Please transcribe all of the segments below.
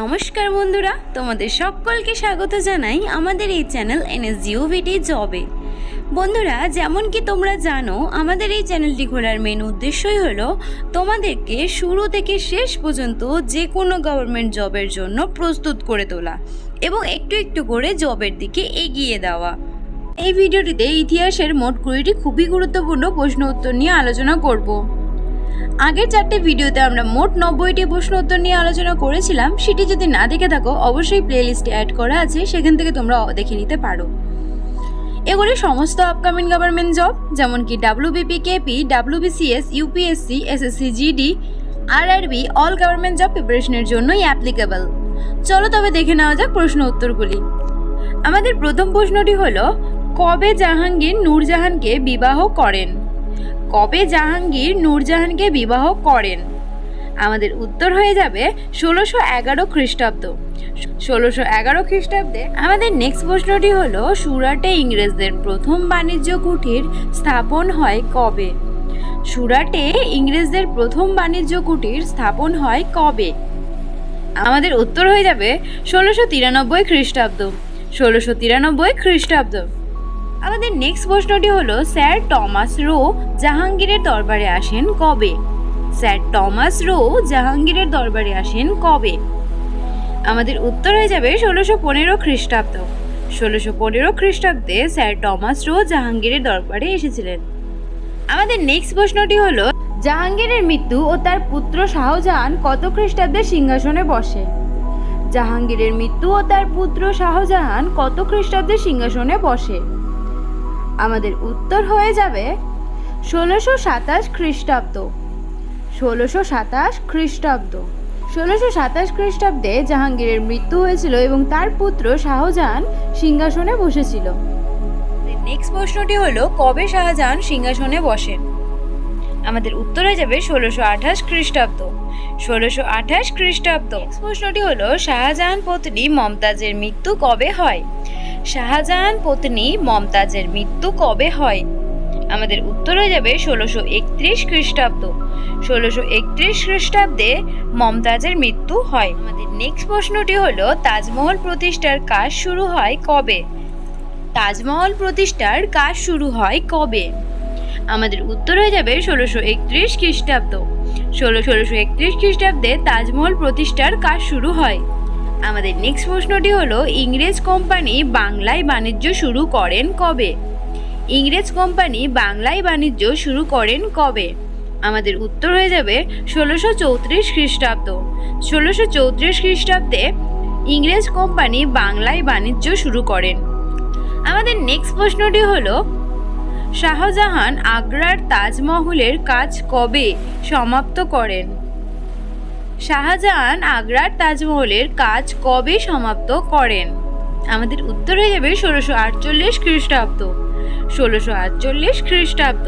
নমস্কার বন্ধুরা, তোমাদের সকলকে স্বাগত জানাই আমাদের এই চ্যানেল এনএসজিওভিটি জবে। বন্ধুরা, যেমন কি তোমরা জানো, আমাদের এই চ্যানেলটি খোলার মেন উদ্দেশ্যই হলো তোমাদেরকে শুরু থেকে শেষ পর্যন্ত যে কোনো গভর্নমেন্ট জবের জন্য প্রস্তুত করে তোলা এবং একটু একটু করে জবের দিকে এগিয়ে দেওয়া। এই ভিডিওটিতে ইতিহাসের মোট কুড়িটি খুবই গুরুত্বপূর্ণ প্রশ্ন উত্তর নিয়ে আলোচনা করব। আগের চারটে ভিডিওতে আমরা মোট নব্বইটি প্রশ্ন উত্তর নিয়ে আলোচনা করেছিলাম, সেটি যদি না দেখে থাকো, অবশ্যই প্লে লিস্টে অ্যাড করা আছে, সেখান থেকে তোমরা দেখে নিতে পারো। এগুলি সমস্ত আপকামিং গভর্নমেন্ট জব যেমন কি WBP KP WBCS UPSC SSC GD RRB all government job প্রিপারেশনের জন্যই অ্যাপ্লিকেবল চলো তবে দেখে নেওয়া যাক প্রশ্ন উত্তরগুলি। আমাদের প্রথম প্রশ্নটি হলো, কবে জাহাঙ্গীর নূরজাহানকে বিবাহ করেন? কবে জাহাঙ্গীর নূরজাহানকে বিবাহ করেন? আমাদের উত্তর হয়ে যাবে ষোলোশো এগারো খ্রিস্টাব্দ। ষোলোশো এগারো খ্রিস্টাব্দে আমাদের নেক্সট প্রশ্নটি হলো, সুরাটে ইংরেজদের প্রথম বাণিজ্য কুঠির স্থাপন হয় কবে? সুরাটে ইংরেজদের প্রথম বাণিজ্য কুটির স্থাপন হয় কবে? আমাদের উত্তর হয়ে যাবে ষোলোশো তিরানব্বই খ্রিস্টাব্দ। ষোলোশো তিরানব্বই খ্রিস্টাব্দ। আমাদের নেক্সট প্রশ্নটি হলো, স্যার টমাস রো জাহাঙ্গীরের দরবারে আসেন কবে? স্যার টমাস রো জাহাঙ্গীরের দরবারে আসেন কবে? আমাদের উত্তর হয়ে যাবে ষোলোশো পনেরো খ্রিস্টাব্দ। ষোলোশো পনেরো খ্রিস্টাব্দে স্যার টমাস রো জাহাঙ্গীরের দরবারে এসেছিলেন। আমাদের নেক্সট প্রশ্নটি হলো, জাহাঙ্গীরের মৃত্যু ও তার পুত্র শাহজাহান কত খ্রিস্টাব্দে সিংহাসনে বসে? জাহাঙ্গীরের মৃত্যু ও তার পুত্র শাহজাহান কত খ্রিস্টাব্দে সিংহাসনে বসে? আমাদের উত্তর হয়ে যাবে ষোলোশো সাতাশ খ্রিস্টাব্দ। ষোলোশো সাতাশ খ্রিস্টাব্দ। ষোলোশো সাতাশ খ্রিস্টাব্দে জাহাঙ্গীরের মৃত্যু হয়েছিল এবং তার পুত্র শাহজাহান সিংহাসনে বসেছিল। নেক্সট প্রশ্নটি হলো, কবে শাহজাহান সিংহাসনে বসেন? আমাদের উত্তর যাবে ষোলোশো আঠাশ খ্রিস্টাব্দ। ষোলোশো আঠাশ খ্রিস্টাব্দ। প্রশ্নটি হলো, শাহজাহান পত্নী মমতাজের মৃত্যু কবে হয়? শাহজাহান পত্নী মমতাজের মৃত্যু কবে হয়? আমাদের উত্তর হয়ে যাবে ষোলোশো একত্রিশ খ্রিস্টাব্দ। ষোলোশো একত্রিশ খ্রিস্টাব্দে মমতাজের মৃত্যু হয়। আমাদের নেক্সট প্রশ্নটি হলো, তাজমহল প্রতিষ্ঠার কাজ শুরু হয় কবে? তাজমহল প্রতিষ্ঠার কাজ শুরু হয় কবে? আমাদের উত্তর হয়ে যাবে ষোলোশো একত্রিশ খ্রিস্টাব্দ। ষোলো ষোলোশো একত্রিশ খ্রিস্টাব্দে তাজমহল প্রতিষ্ঠার কাজ শুরু হয়। আমাদের নেক্সট প্রশ্নটি হলো, ইংরেজ কোম্পানি বাংলায় বাণিজ্য শুরু করেন কবে? ইংরেজ কোম্পানি বাংলায় বাণিজ্য শুরু করেন কবে? আমাদের উত্তর হয়ে যাবে ষোলোশো চৌত্রিশ খ্রিস্টাব্দ। ষোলোশো চৌত্রিশ খ্রিস্টাব্দে ইংরেজ কোম্পানি বাংলায় বাণিজ্য শুরু করেন। আমাদের নেক্সট প্রশ্নটি হলো শাহজাহান আগ্রার তাজমহলের কাজ কবে সমাপ্ত করেন? শাহজাহান আগ্রার তাজমহলের কাজ কবে সমাপ্ত করেন? আমাদের উত্তর হয়ে যাবে ষোলোশো আটচল্লিশ খ্রিস্টাব্দ। ষোলোশো আটচল্লিশ খ্রিস্টাব্দ।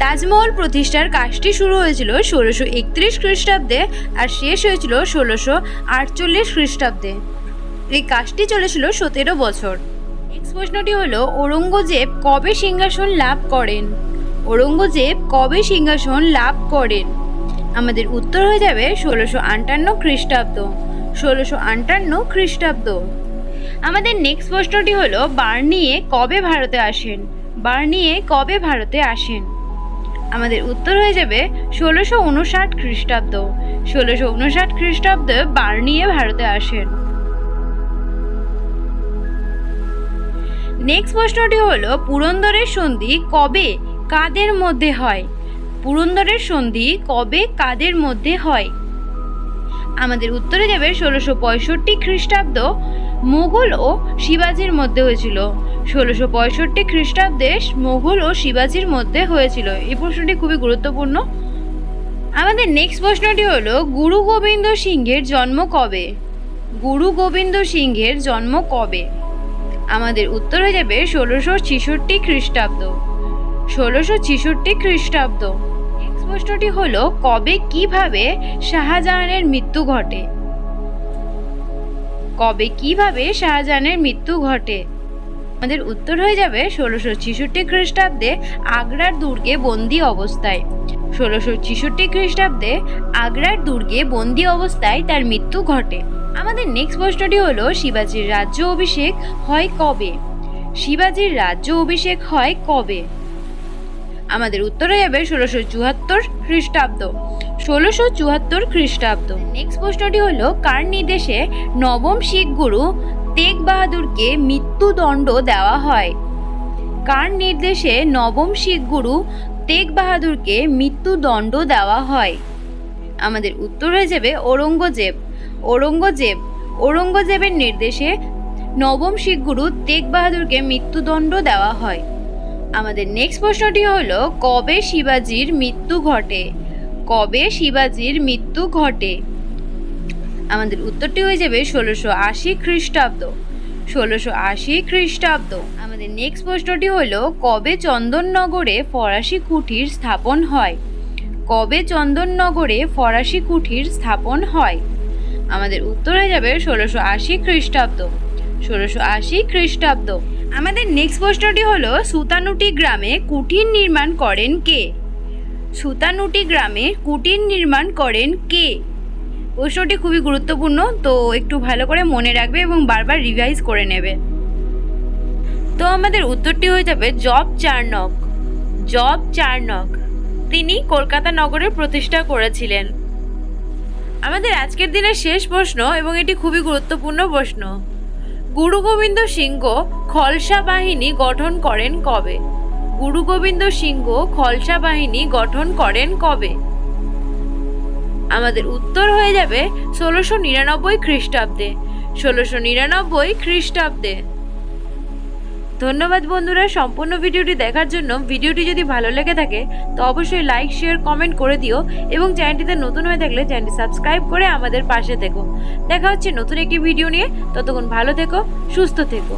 তাজমহল প্রতিষ্ঠার কাজটি শুরু হয়েছিল ষোলোশো একত্রিশ খ্রিস্টাব্দে আর শেষ হয়েছিল ষোলোশো আটচল্লিশ খ্রিস্টাব্দে। এই কাজটি চলেছিল সতেরো বছর। নেক্সট প্রশ্নটি হলো, ঔরঙ্গজেব কবে সিংহাসন লাভ করেন? ঔরঙ্গজেব কবে সিংহাসন লাভ করেন? আমাদের উত্তর হয়ে যাবে ষোলোশো আটান্ন খ্রিস্টাব্দ। ষোলোশো আটান্ন খ্রিস্টাব্দ। আমাদের নেক্সট প্রশ্নটি হলো, বার্নিয়ে কবে ভারতে আসেন? বার্নিয়ে কবে ভারতে আসেন? আমাদের উত্তর হয়ে যাবে ষোলোশো উনষাট খ্রিস্টাব্দ। ষোলোশো উনষাট খ্রিস্টাব্দে বার্নিয়ে ভারতে আসেন। নেক্সট প্রশ্নটি হলো, পুরন্দরের সন্ধি কবে কাদের মধ্যে হয়? পুরন্দরের সন্ধি কবে কাদের মধ্যে হয়? আমাদের উত্তরে যাবে ষোলোশো পঁয়ষট্টি খ্রিস্টাব্দ মুঘল ও শিবাজির মধ্যে হয়েছিল। ষোলোশো পঁয়ষট্টি খ্রিস্টাব্দে মুঘল ও শিবাজির মধ্যে হয়েছিল। এই প্রশ্নটি খুবই গুরুত্বপূর্ণ। আমাদের নেক্সট প্রশ্নটি হলো, গুরু গোবিন্দ সিংহের জন্ম কবে? গুরু গোবিন্দ সিংহের জন্ম কবে? আমাদের উত্তর হয়ে যাবে ষোলোশো ছেষট্টি খ্রিস্টাব্দ। ষোলোশো ছেষট্টি খ্রিস্টাব্দ। নেক্সট প্রশ্নটি হলো, কবে কীভাবে শাহজাহানের মৃত্যু ঘটে? কবে কীভাবে শাহজাহানের মৃত্যু ঘটে? আমাদের উত্তর হয়ে যাবে ষোলোশো ছেষট্টি খ্রিস্টাব্দে আগ্রার দুর্গে বন্দি অবস্থায়। ষোলোশো ছেষট্টি খ্রিস্টাব্দে আগ্রার দুর্গে বন্দি অবস্থায় তার মৃত্যু ঘটে। আমাদের নেক্সট প্রশ্নটি হলো, শিবাজির রাজ্য অভিষেক হয় কবে? শিবাজির রাজ্য অভিষেক হয় কবে? আমাদের উত্তর হয়ে যাবে ষোলোশো চুয়াত্তর খ্রিস্টাব্দ। ষোলোশো চুয়াত্তর খ্রিস্টাব্দ। নেক্সট প্রশ্নটি হলো, কার নির্দেশে নবম শিখ গুরু তেগ বাহাদুরকে মৃত্যুদণ্ড দেওয়া হয়? কার নির্দেশে নবম শিখ গুরু তেগ বাহাদুরকে মৃত্যুদণ্ড দেওয়া হয়? আমাদের উত্তর হয়ে যাবে ঔরঙ্গজেব। ঔরঙ্গজেব। ঔরঙ্গজেবের নির্দেশে নবম শিখ গুরু তেগ বাহাদুরকে মৃত্যুদণ্ড দেওয়া হয়। আমাদের নেক্সট প্রশ্নটি হল, কবে শিবাজির মৃত্যু ঘটে? কবে শিবাজির মৃত্যু ঘটে? আমাদের উত্তরটি হয়ে যাবে ষোলোশো আশি খ্রিস্টাব্দ। ষোলোশো আশি খ্রিস্টাব্দ। আমাদের নেক্সট প্রশ্নটি হল, কবে চন্দননগরে ফরাসি কুঠির স্থাপন হয়? কবে চন্দননগরে ফরাসি কুঠির স্থাপন হয়? আমাদের উত্তরে যাবে ষোলোশো আশি খ্রিস্টাব্দ। ষোলোশো আশি খ্রিস্টাব্দ। আমাদের নেক্সট প্রশ্নটি হলো, সুতানুটি গ্রামে কুটির নির্মাণ করেন কে? সুতানুটি গ্রামে কুটির নির্মাণ করেন কে? প্রশ্নটি খুবই গুরুত্বপূর্ণ, তো একটু ভালো করে মনে রাখবে এবং বারবার রিভাইজ করে নেবে। তো আমাদের উত্তরটি হয়ে যাবে, জব চার্নক জব চার্নক তিনি কলকাতা নগরের প্রতিষ্ঠা করেছিলেন। আমাদের আজকের দিনের শেষ প্রশ্ন এবং এটি খুবই গুরুত্বপূর্ণ প্রশ্ন। গুরু গোবিন্দ সিংহ খলসা বাহিনী গঠন করেন কবে? গুরু গোবিন্দ সিংহ খলসা বাহিনী গঠন করেন কবে? আমাদের উত্তর হয়ে যাবে ষোলোশো নিরানব্বই খ্রিস্টাব্দে। ষোলোশো নিরানব্বই খ্রিস্টাব্দে। ধন্যবাদ বন্ধুরা, সম্পূর্ণ ভিডিওটি দেখার জন্য। ভিডিওটি যদি ভালো লেগে থাকে, তো অবশ্যই লাইক শেয়ার কমেন্ট করে দিও এবং চ্যানেলটিতে নতুন হয়ে থাকলে চ্যানেলটি সাবস্ক্রাইব করে আমাদের পাশে থেকো। দেখা হচ্ছে নতুন একটি ভিডিও নিয়ে। ততক্ষণ ভালো থেকো, সুস্থ থেকো।